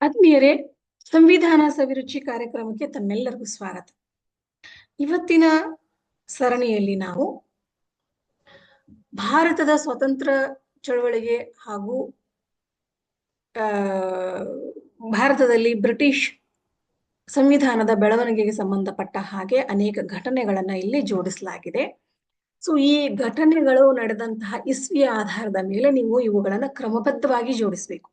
ಆತ್ಮೀಯರೇ, ಸಂವಿಧಾನ ಸವಿರುಚಿ ಕಾರ್ಯಕ್ರಮಕ್ಕೆ ತಮ್ಮೆಲ್ಲರಿಗೂ ಸ್ವಾಗತ. ಇವತ್ತಿನ ಸರಣಿಯಲ್ಲಿ ನಾವು ಭಾರತದ ಸ್ವತಂತ್ರ ಚಳವಳಿಗೆ ಹಾಗೂ ಭಾರತದಲ್ಲಿ ಬ್ರಿಟಿಷ್ ಸಂವಿಧಾನದ ಬೆಳವಣಿಗೆಗೆ ಸಂಬಂಧಪಟ್ಟ ಹಾಗೆ ಅನೇಕ ಘಟನೆಗಳನ್ನ ಇಲ್ಲಿ ಜೋಡಿಸಲಾಗಿದೆ. ಸೊ, ಈ ಘಟನೆಗಳು ನಡೆದಂತಹ ಇಸ್ವಿಯ ಆಧಾರದ ಮೇಲೆ ನೀವು ಇವುಗಳನ್ನ ಕ್ರಮಬದ್ಧವಾಗಿ ಜೋಡಿಸ್ಬೇಕು.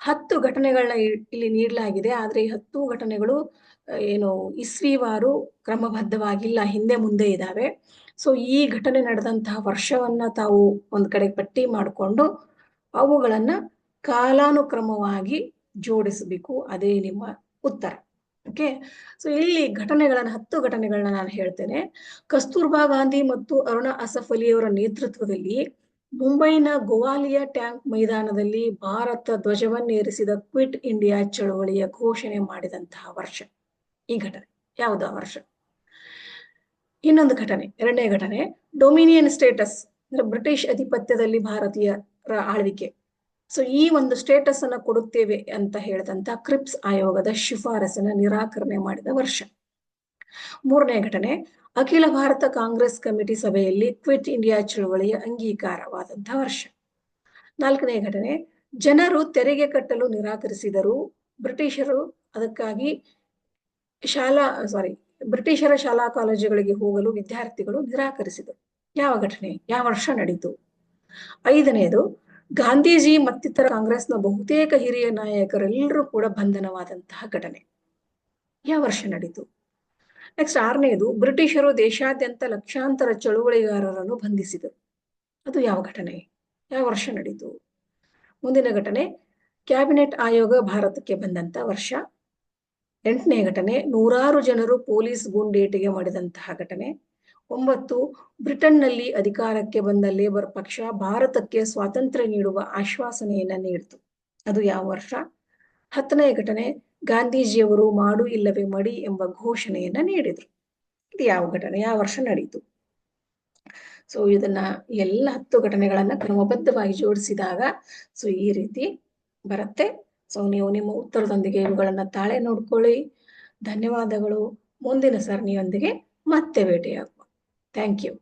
ಹತ್ತು ಘಟನೆಗಳನ್ನ ಇಲ್ಲಿ ನೀಡಲಾಗಿದೆ. ಆದ್ರೆ ಈ ಹತ್ತು ಘಟನೆಗಳು ಏನು ಇಸ್ವಿವಾರು ಕ್ರಮಬದ್ಧವಾಗಿಲ್ಲ, ಹಿಂದೆ ಮುಂದೆ ಇದ್ದಾವೆ ಸೊ, ಈ ಘಟನೆ ನಡೆದಂತಹ ವರ್ಷವನ್ನ ತಾವು ಒಂದ್ ಕಡೆ ಪಟ್ಟಿ ಮಾಡಿಕೊಂಡು ಅವುಗಳನ್ನ ಕಾಲಾನುಕ್ರಮವಾಗಿ ಜೋಡಿಸಬೇಕು. ಅದೇ ನಿಮ್ಮ ಉತ್ತರ. ಓಕೆ? ಸೊ, ಇಲ್ಲಿ ಘಟನೆಗಳನ್ನ, ಹತ್ತು ಘಟನೆಗಳನ್ನ ನಾನು ಹೇಳ್ತೇನೆ. ಕಸ್ತೂರ್ಬಾ ಗಾಂಧಿ ಮತ್ತು ಅರುಣ ಅಸಫ್ ಅಲಿಯವರ ನೇತೃತ್ವದಲ್ಲಿ ಮುಂಬೈನ ಗೋವಾಲಿಯಾ ಟ್ಯಾಂಕ್ ಮೈದಾನದಲ್ಲಿ ಭಾರತ ಧ್ವಜವನ್ನೇರಿಸಿದ ಕ್ವಿಟ್ ಇಂಡಿಯಾ ಚಳವಳಿಯ ಘೋಷಣೆ ಮಾಡಿದಂತಹ ವರ್ಷ. ಈ ಘಟನೆ, ಯಾವುದು ಆ ವರ್ಷ? ಇನ್ನೊಂದು ಘಟನೆ, ಎರಡನೇ ಘಟನೆ. ಡೊಮಿನಿಯನ್ ಸ್ಟೇಟಸ್ ಅಂದ್ರೆ ಬ್ರಿಟಿಷ್ ಅಧಿಪತ್ಯದಲ್ಲಿ ಭಾರತೀಯರ ಆಳ್ವಿಕೆ. ಸೊ ಈ ಒಂದು ಸ್ಟೇಟಸ್ ಅನ್ನ ಕೊಡುತ್ತೇವೆ ಅಂತ ಹೇಳಿದಂತ ಕ್ರಿಪ್ಸ್ ಆಯೋಗದ ಶಿಫಾರಸನ್ನ ನಿರಾಕರಣೆ ಮಾಡಿದ ವರ್ಷ. ಮೂರನೇ ಘಟನೆ ಅಖಿಲ ಭಾರತ ಕಾಂಗ್ರೆಸ್ ಕಮಿಟಿ ಸಭೆಯಲ್ಲಿ ಕ್ವಿಟ್ ಇಂಡಿಯಾ ಚಳವಳಿಯ ಅಂಗೀಕಾರವಾದಂತಹ ವರ್ಷ. ನಾಲ್ಕನೇ ಘಟನೆ, ಜನರು ತೆರಿಗೆ ಕಟ್ಟಲು ನಿರಾಕರಿಸಿದರು ಬ್ರಿಟಿಷರು ಅದಕ್ಕಾಗಿ ಶಾಲಾ ಸಾರಿ ಬ್ರಿಟಿಷರ ಶಾಲಾ ಕಾಲೇಜುಗಳಿಗೆ ಹೋಗಲು ವಿದ್ಯಾರ್ಥಿಗಳು ನಿರಾಕರಿಸಿದರು. ಯಾವ ಘಟನೆ? ಯಾವ ವರ್ಷ ನಡೀತು? ಐದನೆಯದು ಗಾಂಧೀಜಿ ಮತ್ತಿತರ ಕಾಂಗ್ರೆಸ್ನ ಬಹುತೇಕ ಹಿರಿಯ ನಾಯಕರೆಲ್ಲರೂ ಕೂಡ ಬಂಧನವಾದಂತಹ ಘಟನೆ. ಯಾವ ವರ್ಷ ನಡೀತು? ನೆಕ್ಸ್ಟ್ ಆರನೇದು ಬ್ರಿಟಿಷರು ದೇಶಾದ್ಯಂತ ಲಕ್ಷಾಂತರ ಚಳುವಳಿಗಾರರನ್ನು ಬಂಧಿಸಿದರು. ಅದು ಯಾವ ಘಟನೆ? ಯಾವ ವರ್ಷ ನಡೀತು ಮುಂದಿನ ಘಟನೆ, ಕ್ಯಾಬಿನೆಟ್ ಆಯೋಗ ಭಾರತಕ್ಕೆ ಬಂದಂತ ವರ್ಷ. ಎಂಟನೇ ಘಟನೆ, ನೂರಾರು ಜನರು ಪೊಲೀಸ್ ಗುಂಡೇಟಿಗೆ ಮಾಡಿದಂತಹ ಘಟನೆ. ಒಂಬತ್ತು, ಬ್ರಿಟನ್ನಲ್ಲಿ ಅಧಿಕಾರಕ್ಕೆ ಬಂದ ಲೇಬರ್ ಪಕ್ಷ ಭಾರತಕ್ಕೆ ಸ್ವಾತಂತ್ರ್ಯ ನೀಡುವ ಆಶ್ವಾಸನೆಯನ್ನ ನೀಡಿತು. ಅದು ಯಾವ ವರ್ಷ? ಹತ್ತನೇ ಘಟನೆ ಗಾಂಧೀಜಿಯವರು ಮಾಡು ಇಲ್ಲವೇ ಮಡಿ ಎಂಬ ಘೋಷಣೆಯನ್ನ ನೀಡಿದ್ರು. ಇದು ಯಾವ ಘಟನೆ? ಯಾವ ವರ್ಷ ನಡೀತು? ಸೊ ಇದನ್ನ ಎಲ್ಲ ಹತ್ತು ಘಟನೆಗಳನ್ನ ಕ್ರಮಬದ್ಧವಾಗಿ ಜೋಡಿಸಿದಾಗ ಸೊ ಈ ರೀತಿ ಬರುತ್ತೆ. ಸೊ ನೀವು ನಿಮ್ಮ ಉತ್ತರದೊಂದಿಗೆ ಇವುಗಳನ್ನ ತಾಳೆ ನೋಡ್ಕೊಳ್ಳಿ. ಧನ್ಯವಾದಗಳು. ಮುಂದಿನ ಸರಣಿಯೊಂದಿಗೆ ಮತ್ತೆ ಭೇಟಿಯಾಗುವ. Thank you